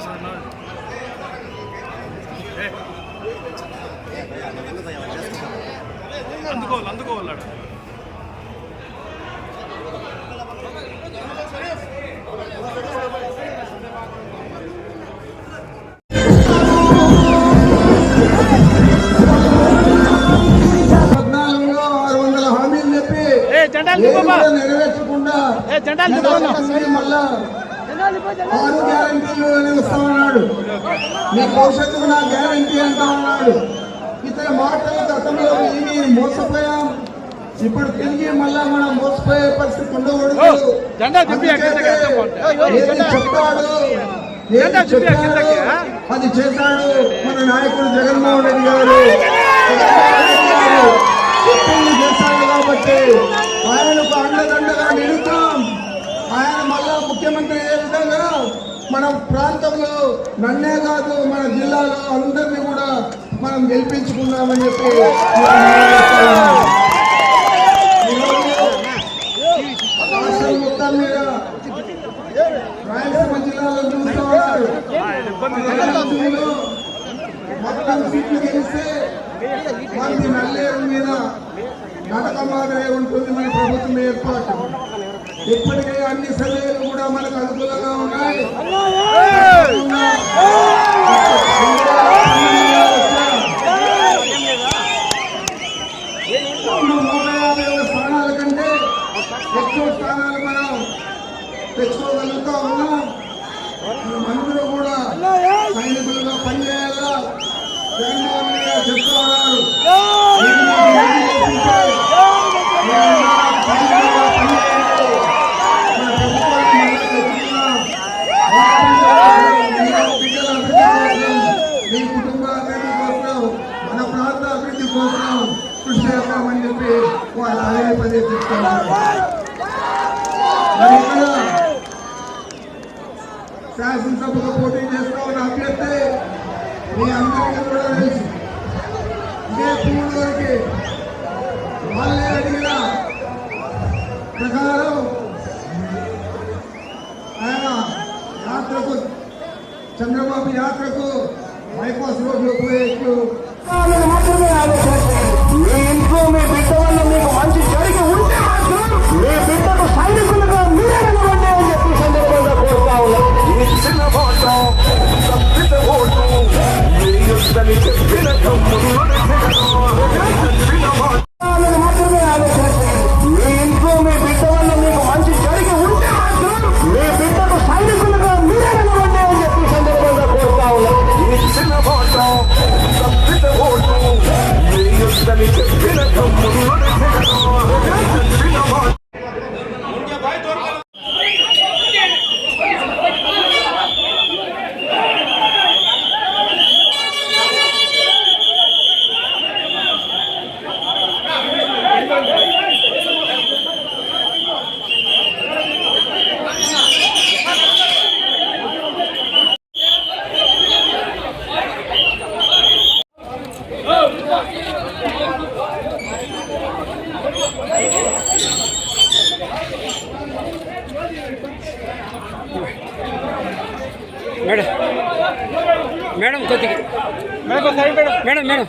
Sir అందుకోవాలి అందుకోవాలి నెరవేర్చకుండా ఆరు గ్యారంటీలు మీ భవిష్యత్తుకు నా గ్యారంటీ అంటా ఉన్నాడు. ఇతని మాటలు గతంలో ఏమి మోసపోయాం. ఇప్పుడు తిరిగి మళ్ళా మనం మోసపోయే పరిస్థితి ఉండకూడదు. చెప్తాడు? అది చేశాడు మన నాయకుడు జగన్మోహన్ రెడ్డి గారు. చేశాడు కాబట్టి మన ప్రాంతంలో నన్నే కాదు మన జిల్లాలో అందరినీ కూడా మనం గెలిపించుకున్నామని చెప్పి రాష్ట్రం మొత్తం మీద రాయలసీమ జిల్లాలో చూస్తూ. ఉన్నారు మొత్తం సీట్లు గెలిస్తే మంది నల్లేరు మీద నడక మాదిరే ఉంటుంది మన ప్రభుత్వం ఏర్పాటు. ఇప్పటికే అన్ని సర్వేలు కూడా మనకు అనుకూలంగా ఉన్నాయి నూట యాభై స్థానాల కంటే ఎక్కువ స్థానాలు మనం తెచ్చుకోగలుగుతా ఉన్నాం. మనమందరూ కూడా సైనికులుగా పనిచేయాలా? జగన్మోహన్ కృషి చేస్తామని చెప్పి వాళ్ళు అదే పదే చెప్తున్నారు మరి ఇక్కడ శాసనసభకు పోటీ చేస్తా ఉన్న అభ్యర్థి మీ అందరికీ కూడా తెలుసు ఇదే పూర్వకి వాళ్ళే అడిగిన ప్రకారం ఆయన యాత్రకు చంద్రబాబు యాత్రకు బైపాస్ రోడ్లో పోయేట్లు ಮೇಡಮ್ ಮೇಡಮ್ ಜೊತೆಗೆ madam madam madam